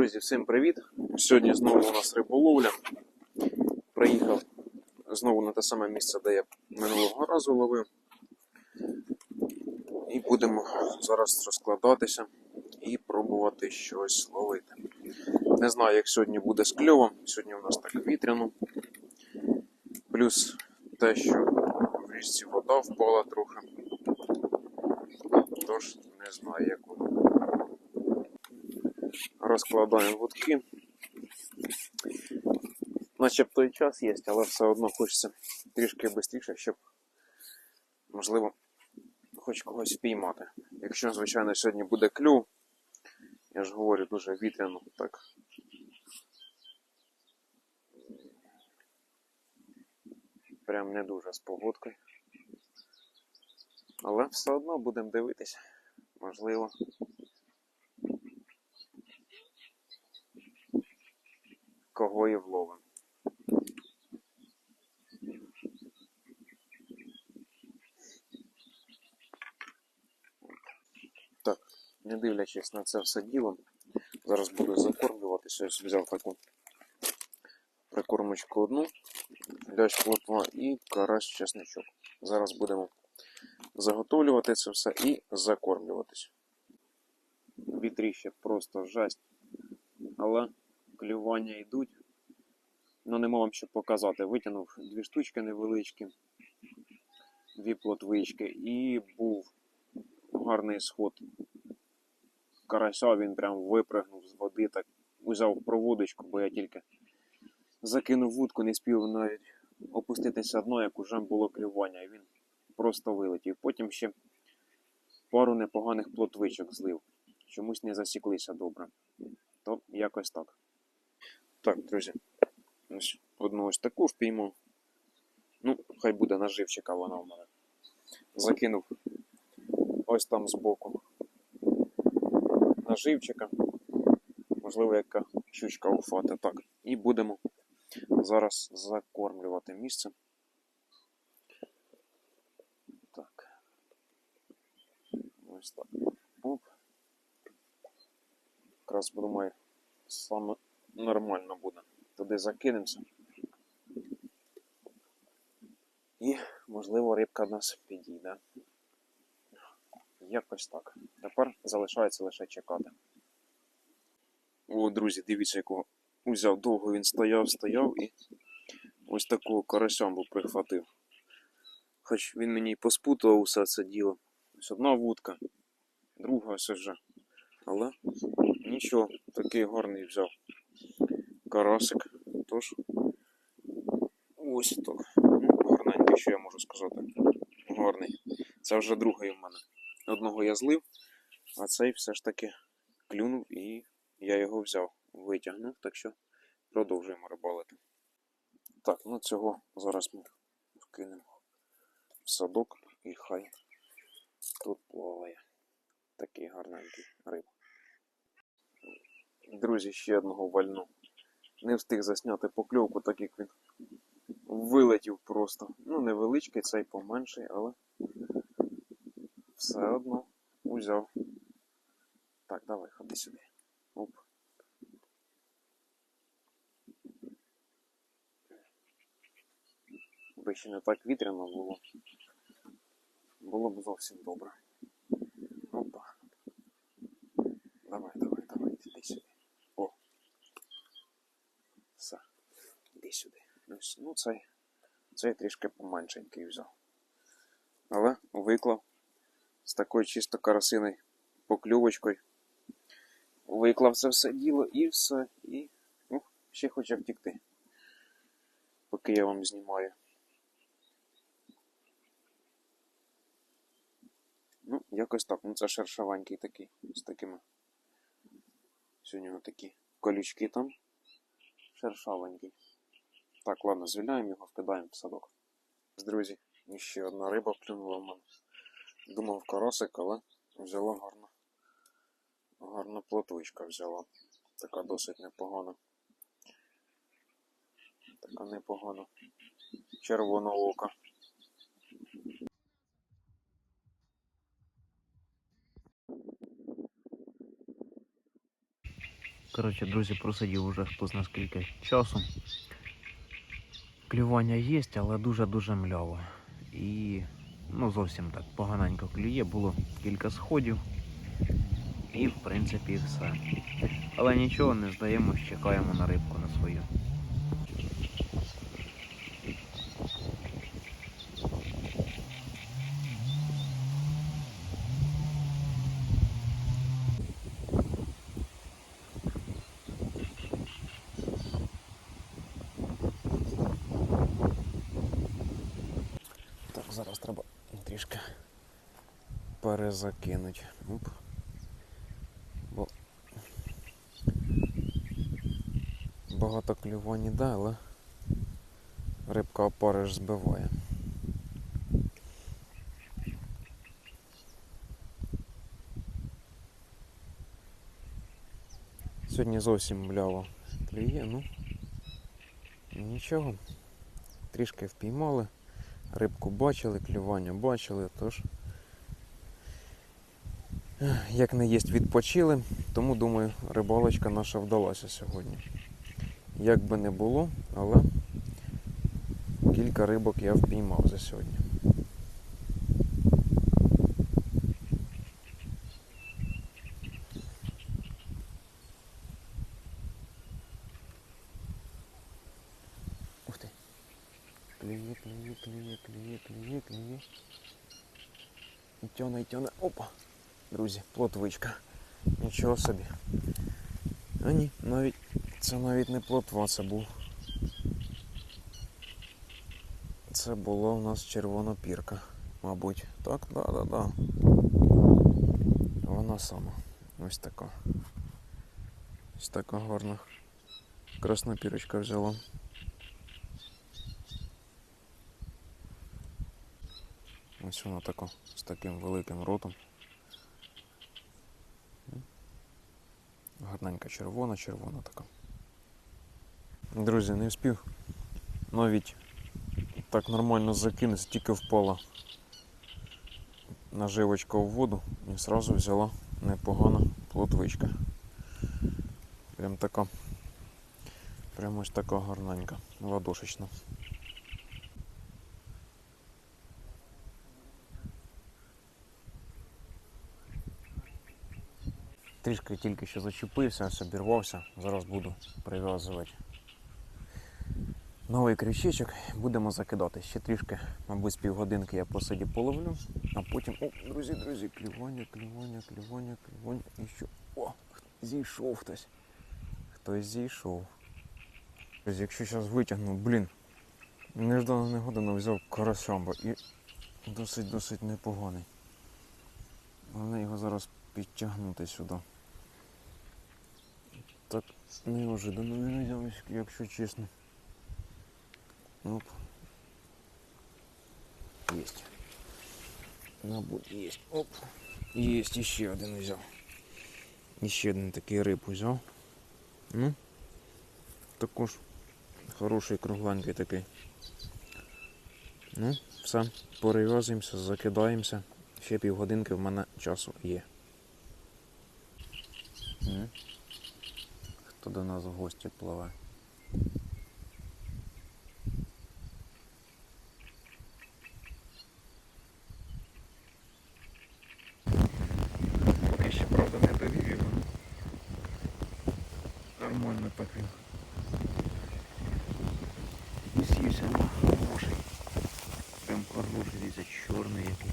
Друзі, всім привіт! Сьогодні знову у нас риболовля. Приїхав знову на те саме місце, де я минулого разу ловив. І будемо зараз розкладатися і пробувати щось ловити. Не знаю, як сьогодні буде з кльовом. Сьогодні у нас так вітряно. Плюс те, що в річці вода впала трохи. Тож не знаю, як воно. Розкладаємо вудки. Начебто і час є, але все одно хочеться трішки швидше, щоб, можливо, хоч когось впіймати. Якщо, звичайно, сьогодні буде клюв, я ж говорю дуже вітряно, так. Прям не дуже з погодкою. Але все одно будемо дивитися. Можливо. Кого і вловимо. Так, не дивлячись на це все діло, зараз буду закормлюватися. Ось взяв таку прикормочку одну, лящ плотва і карась чесничок. Зараз будемо заготовлювати це все і закормлюватись. Вітріще просто жесть, але клювання йдуть. Ну, нема вам що показати. Витягнув дві штучки невеличкі, дві плотвички, і був гарний сход карася, він прям випригнув з води, так узяв проводочку, бо я тільки закинув вудку, не спів навіть опуститися дно, як уже було клювання, і він просто вилетів. Потім ще пару непоганих плотвичок злив. Чомусь не засіклися добре. То якось так. Так, друзі. Ось одну ось таку впійму. Ну, хай буде наживчика вона в мене. Закинув ось там збоку наживчика. Можливо, яка щучка уфати. Так. І будемо зараз закормлювати місце. Так. Ось так. Оп. Якраз думаю, саме нормально буде. Туди закинемося. І, можливо, рибка в нас підійде. Якось так. Тепер залишається лише чекати. О, друзі, дивіться, якого узяв. Довго він стояв, стояв і ось такого карася був прихватив. Хоч він мені й поспутував усе це діло. Ось одна вудка, друга ось вже. Але нічого, такий гарний взяв карасик. Тож ось так. Ну, гарненький, що я можу сказати. Гарний. Це вже другий у мене. Одного я злив, а цей все ж таки клюнув і я його взяв, витягнув, так що продовжуємо рибалити. Так, ну цього зараз ми вкинемо в садок і хай тут плаває. Такий гарненький риб. Друзі, ще одного вальну. Не встиг засняти покльовку, так як він вилетів просто. Ну, невеличкий, цей поменший, але все одно узяв. Так, давай, ходи сюди. Оп. Би ще не так вітряно було. Було б зовсім добре. Опа. Давай, давай, давай, іди сюди. О. Все. Іди сюди. Ось, Ну, цей, цей трішки поменшенький взяв. Але виклав з такою чисто карасиною поклювочкою. Виклав це все діло і все. І ну, ще хоче втікти. Поки я вам знімаю. Ну, якось так. Ну це шершавенький такий. З такими. Сьогодні такі колючки там. Шершавенький. Так, ладно, звільняємо його, вкидаємо в садок. Друзі, ще одна риба вклюнула в мене. Думав карасик, але взяла гарно. Гарна плотвичка взяла. Така досить непогана. Така непогана. Червона ока. Коротше, друзі, просидів уже хто зна скільки часу. Клювання є, але дуже-дуже мляво. І ну зовсім так поганенько клює, було кілька сходів. І в принципі все. Але нічого не здаємось, чекаємо на рибку на свою. Так, зараз треба трішки перезакинути. Оп. Бо багато клювань іде, але рибка опариш збиває. Сьогодні зовсім мляво клює, ну нічого. Трішки впіймали. Рибку бачили, клювання бачили, тож як не єсть відпочили, тому думаю, рибалочка наша вдалася сьогодні. Як би не було, але кілька рибок я впіймав за сьогодні. Ух ти. Клює, клює, клює, клює, клює, клює. І тяне, і тяне. Опа! Друзі, плотвичка. Нічого собі. А ні, навіть це навіть не плотва, це був. Це була у нас червона пірка, мабуть. Так, да, да, да. Вона сама. Ось така. Ось така гарна. Красна пірочка взяла. Ось вона така з таким великим ротом. Гарненька червона, червона така. Друзі, не встиг навіть так нормально закинути, тільки впала наживочка в воду і одразу взяла непогана плотвичка. Прям така. Прям ось така гарненька, ладошечна. Трішки тільки що зачепився, ось обірвався. Зараз буду прив'язувати новий крючечок. Будемо закидати. Ще трішки, мабуть, з півгодинки я посидів половлю, а потім. О, друзі, друзі, клювання, клювання, клювання, клювання. І що. О, зійшов хтось. Хтось зійшов. Друзі, якщо зараз витягну, блін, неждано негодано взяв карасямба і досить-досить непоганий. Зараз підтягнути сюди. Так неожиданно він взяв, якщо чесно. Оп. Єсть. Мабуть, єсть. Оп. Єсть, іще один взяв. Іще один такий риб взяв. Ну, також хороший кругленький такий. Ну, все, перев'язуємося, закидаємося. Ще півгодинки в мене часу є. Хто до нас в гості пливе? Поки ще, правда, не довів його. Нормально такий. Сівся хороший. Прям хороший, дивіться, чорний який.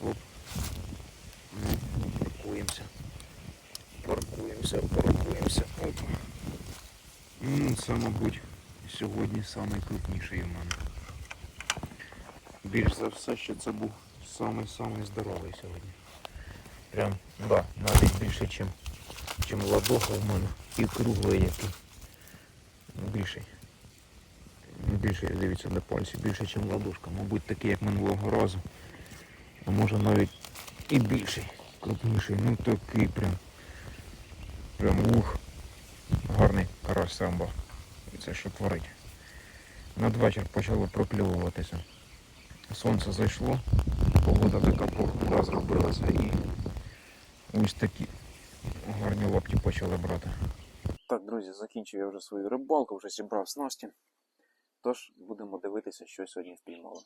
Оп. Ну, паркуємося. Паркуємося, паркуємося. Оп. Ну, це, мабуть, сьогодні найкрупніший у мене. Більш за все, що це був самий-самий здоровий сьогодні. Прям, да, навіть більше, чим, чим ладоха в мене. І круглий який. Більший. Більше, дивіться, на пальці, більше, ніж ладошка. Мабуть, такий, як минулого разу. А може навіть і більший, крупніший. Ну такий прям. Прям ух. Гарний карась самбо. І це що творить. Надвечір почало прокльовуватися. Сонце зайшло, погода така похмура зробилася і ось такі гарні лапті почали брати. Так, друзі, закінчив я вже свою рибалку, вже зібрав снасті. Тож будемо дивитися, що сьогодні впіймали.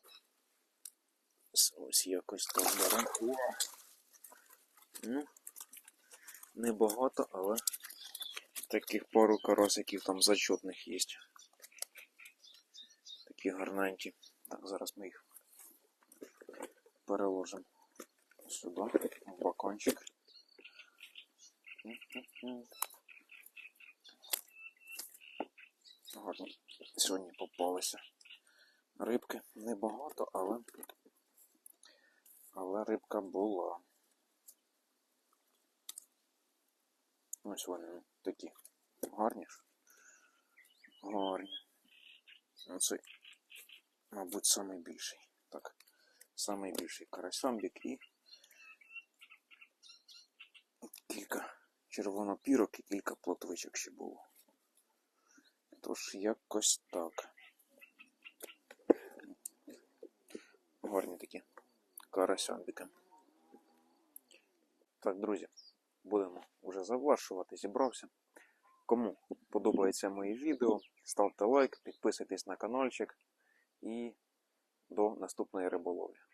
Ось- Ось якось так беремо. Ну, небагато, але таких пару карасиків там зачетних є. Такі гарненькі. Так, зараз ми їх переложимо сюди, в бакончик. Гарно. Сьогодні попалися рибки. Небагато, але. Але рибка була. Ось вони ну, такі. Гарні ж. Гарні. Оце, мабуть, самий більший. Так. Самий більший карасямбік і кілька червонопірок і кілька плотвичок ще було. Тож якось так. Гарні такі карасямбіки. Так, друзі, будемо вже завершувати, зібрався. Кому подобається мої відео, ставте лайк, підписуйтесь на каналчик і до наступної риболовлі.